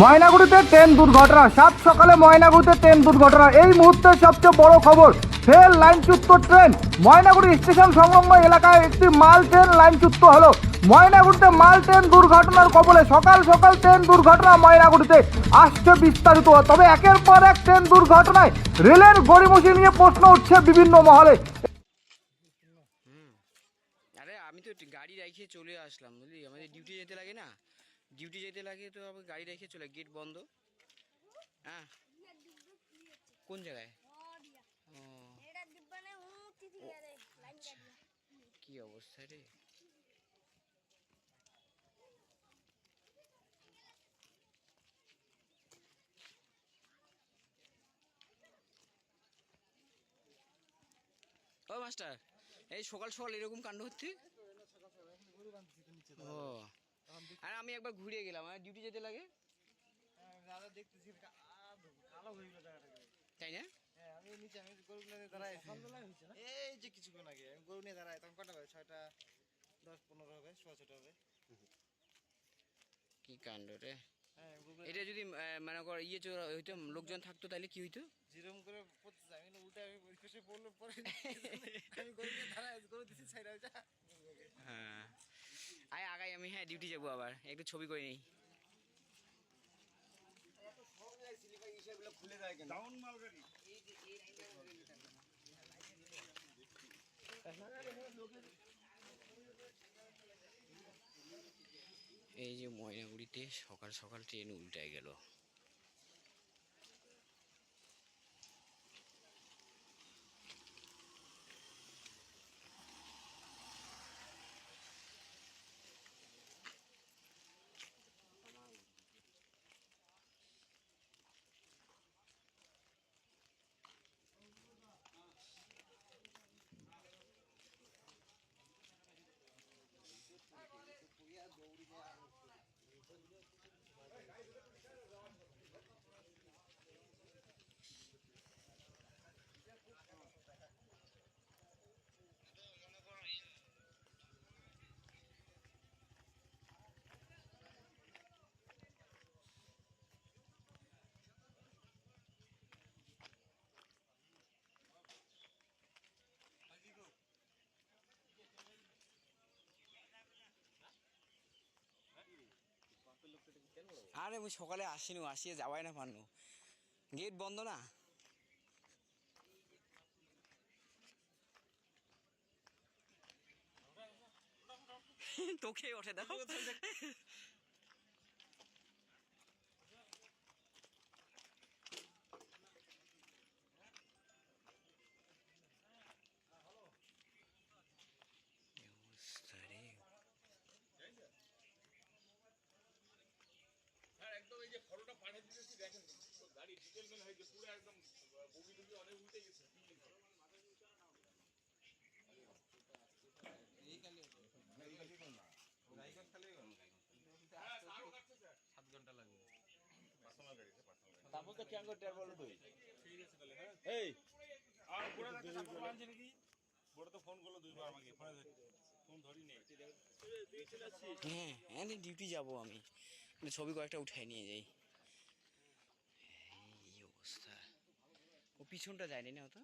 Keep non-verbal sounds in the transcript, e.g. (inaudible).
ময়নাগুড়িতে train দুর্ঘটনা। সাত সকালে ময়নাগুড়িতে ট্রেন দুর্ঘটনা। এই মুহূর্তে সবচেয়ে বড় খবর ফের লাইনচ্যুত ট্রেন। ময়নাগুড়ি স্টেশন সংলগ্ন এলাকায় একটি মাল ট্রেন লাইনচ্যুত হলো। ময়নাগুড়িতে মাল ট্রেন দুর্ঘটনার কবলে সকাল সকাল ট্রেন দুর্ঘটনা ময়নাগুড়িতে। আসছে বিস্তারিত। তবে একের পর এক ট্রেন দুর্ঘটনায় রেলের গড়িমসি নিয়ে প্রশ্ন উঠছে বিভিন্ন মহলে। আমি তো গাড়ি রেখে চলে আসলাম, বুঝলি? আমাদের ডিউটি যেতে লাগে না। ডিউটি যেতে লাগে তো আবার গাড়ি রেখে চলে গেট বন্ধ। হ্যাঁ? কোন জায়গায়? কাটলো কি অবস্থা রে? ও, মাস্টার, এই সকাল সকাল এরকম কাণ্ড হচ্ছে? ও। আর আমি একবার ঘুরে গেলাম আমার ডিউটি যেতে লাগে? দাদা দেখতেছি কালো হয়ে গেল তাই না? হ্যাঁ আমি নিচে আমি গরু নিয়ে দাঁড়াই এই যে কিছুক্ষণ আগে আমি গরু নিয়ে দাঁড়াই তখন কটা হবে ছয়টা দশ পনেরো হবে সোয়া ছটা হবে। কি কাণ্ড রে? হ্যাঁ এটা যদি মনে কর ইয়ে চোর হইতো লোকজন থাকতো তাহলে কি হইতো? যেরকম করে পড়তে আমি উল্টে আমি ওই পাশে পরে (laughs) আমি গরু নিয়ে দাঁড়াই গরু দিচ্ছি সাইড হয়ে যা হ্যাঁ আয় আগাই আমি হ্যাঁ ডিউটি যাব আবার। একটু ছবি করে নিই। এই যে ময়নাগুড়িতে সকাল সকাল ট্রেন উল্টায় গেল। আরে আমি সকালে আসিনি আসিয়ে যাওয়াই না পারনু। গেট বন্ধ না? তোকে ওঠে দাও কি অবস্থা রে। হ্যাঁ একদম এই যে ফটোটা পাঠিয়ে দিতেছি দেখেন। তো গাড়ি ডিটেল মেল হয়েছে পুরো একদম বগি টুগি অনেক উল্টে গেছে। হ্যাঁ। আর বুড়া নাকি? বুড়া তো ফোন করল দুইবার আমাকে ফোন ধরি নেই হ্যাঁ হ্যাঁ ডিউটি যাব আমি। ছবি কয়েকটা উঠাই নিয়ে যাই। এই অবস্থা। ও পিছনটা যায়নি না ও তো